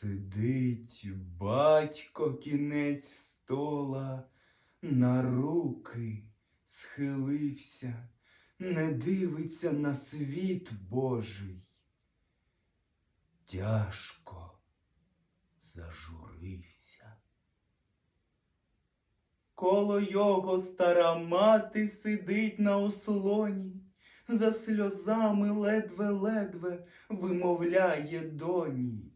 Сидить батько кінець стола, на руки схилився, не дивиться на світ Божий. Тяжко зажурився. Коло його стара мати сидить на ослоні, за сльозами ледве-ледве вимовляє доні.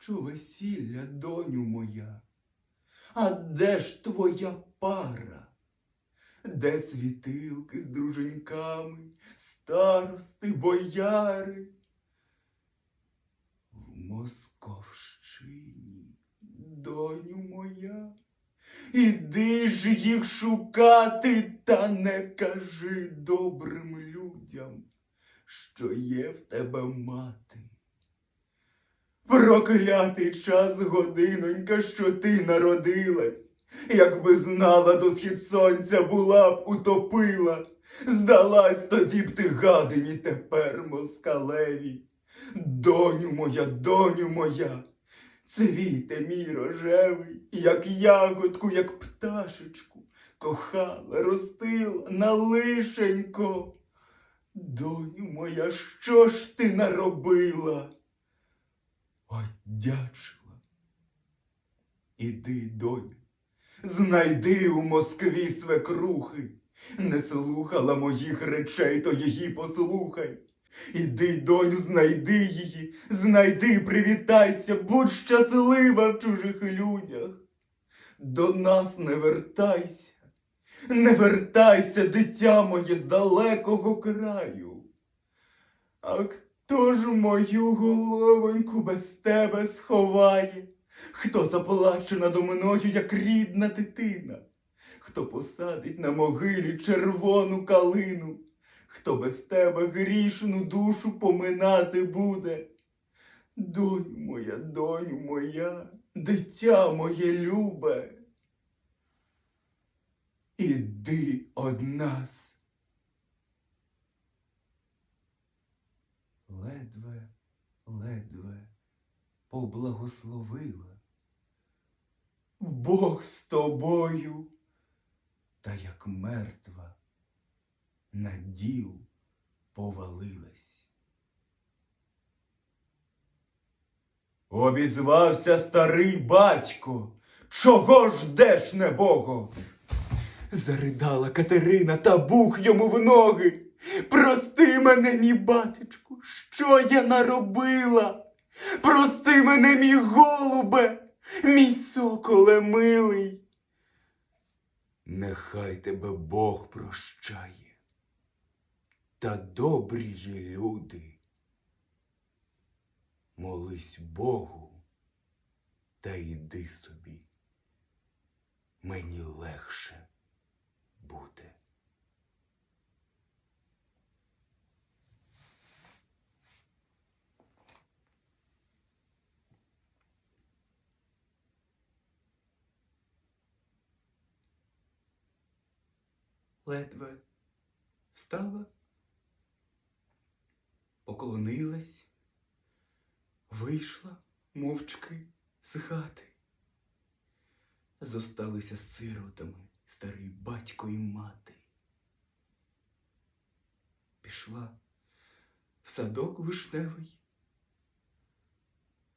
Що весілля, доню моя, а де ж твоя пара? Де світилки з друженьками, старости, бояри? В Московщині, доню моя, іди ж їх шукати, та не кажи добрим людям, що є в тебе мати. Проклятий час, годинонька, що ти народилась. Якби знала до схід сонця була б утопила, здалась тоді б ти гадині тепер москалеві. Доню моя, доню моя, цвіте мій рожевий, як ягодку, як пташечку, кохала, ростила на лишенько. Доню моя, що ж ти наробила? Одячила. Іди, доню, знайди у Москві свекрухи. Не слухала моїх речей, то її послухай. Іди, доню, знайди її, знайди, привітайся, будь щаслива в чужих людях. До нас не вертайся, не вертайся, дитя моє, з далекого краю. А хто ж мою головоньку без тебе сховає? Хто заплаче надо мною, як рідна дитина? Хто посадить на могилі червону калину? Хто без тебе грішну душу поминати буде? Доню моя, доню моя, дитя моє любе. Іди од нас. Ледве, ледве поблагословила. Бог з тобою, та як мертва на діл повалилась. Обізвався старий батько, чого ждеш, небого? Заридала Катерина та бух йому в ноги. Прости мене, мій батечку, що я наробила? Прости мене, мій голубе, мій соколе милий. Нехай тебе Бог прощає, та добрі люди. Молись Богу та йди собі. Мені легше буде. Ледве встала, поклонилась, вийшла мовчки з хати. Зосталися сиротами старий батько і мати. Пішла в садок вишневий,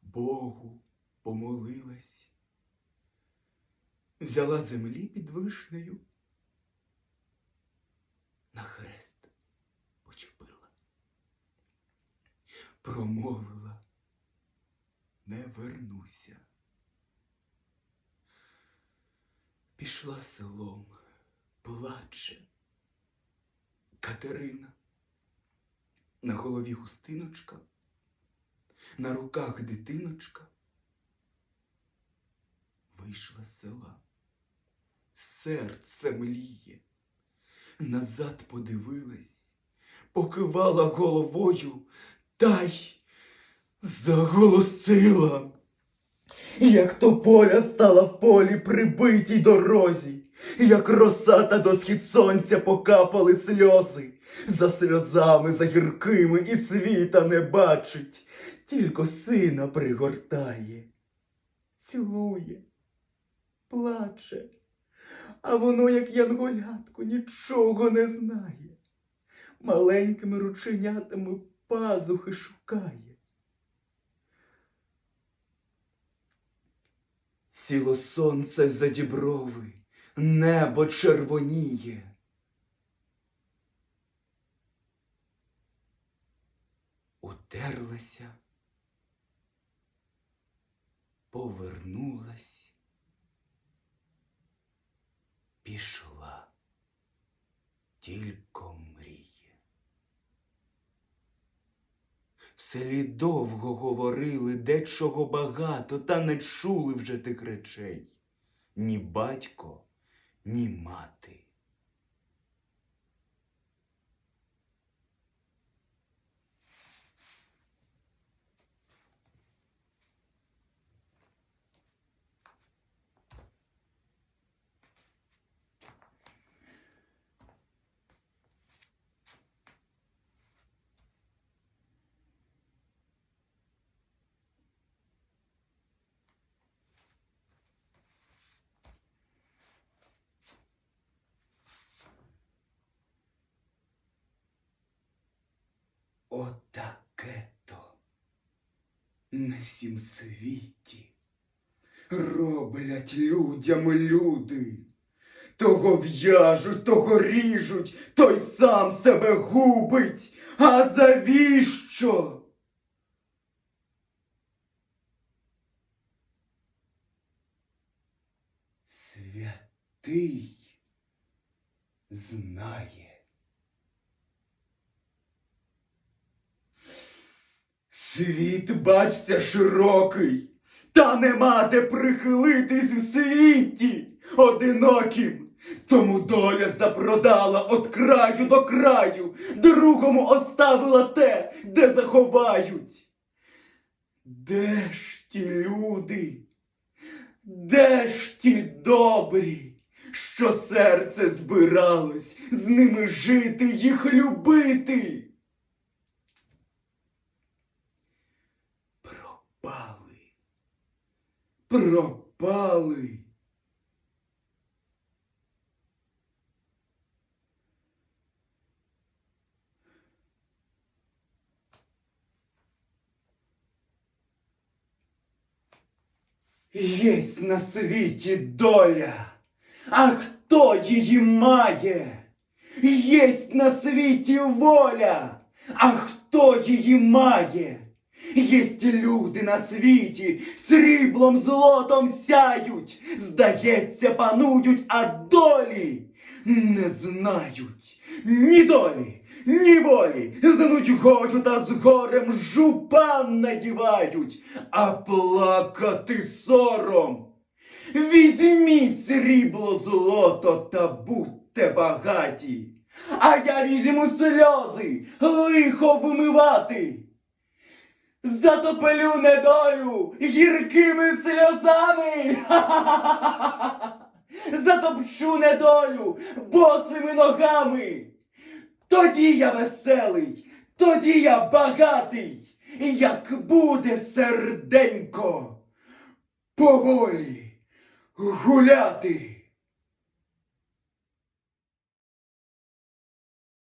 Богу помолилась, взяла землі під вишнею, на хрест почепила, промовила, не вернуся. Пішла селом, плаче. Катерина. На голові густиночка, на руках дитиночка. Вийшла з села. Серце мліє. Назад подивилась, покивала головою та й заголосила. Як тополя стала в полі при битій дорозі, як роса та до схід сонця покапали сльози. За сльозами, за гіркими і світа не бачить, тільки сина пригортає, цілує, плаче, а воно, як янголятко, нічого не знає. Маленькими рученятами пазухи шукає. Сіло сонце за діброви, небо червоніє. Утерлася, повернулась, пішла, тільки мріє. В селі довго говорили, дечого багато, та не чули вже тих речей. Ні батько, ні мати. Отаке-то на сім світі роблять людям люди. Того в'яжуть, того ріжуть, той сам себе губить. А завіщо? Святий знає. Світ, бачця, широкий, та нема де прихилитись в світі одиноким. Тому доля запродала от краю до краю, другому оставила те, де заховають. Де ж ті люди? Де ж ті добрі, що серце збиралось з ними жити, їх любити? Пропали. Єсть на світі доля, а хто її має? Єсть на світі воля, а хто її має? Єсть люди на світі, сріблом злотом сяють, здається, панують, а долі не знають. Ні долі, ні волі, з нудьгою та з горем жупан надівають, а плакати сором. Візьміть срібло злото та будьте багаті, а я візьму сльози лихо вимивати. Затоплю недолю гіркими сльозами. Затопчу недолю босими ногами. Тоді я веселий, тоді я багатий, як буде серденько поволі гуляти.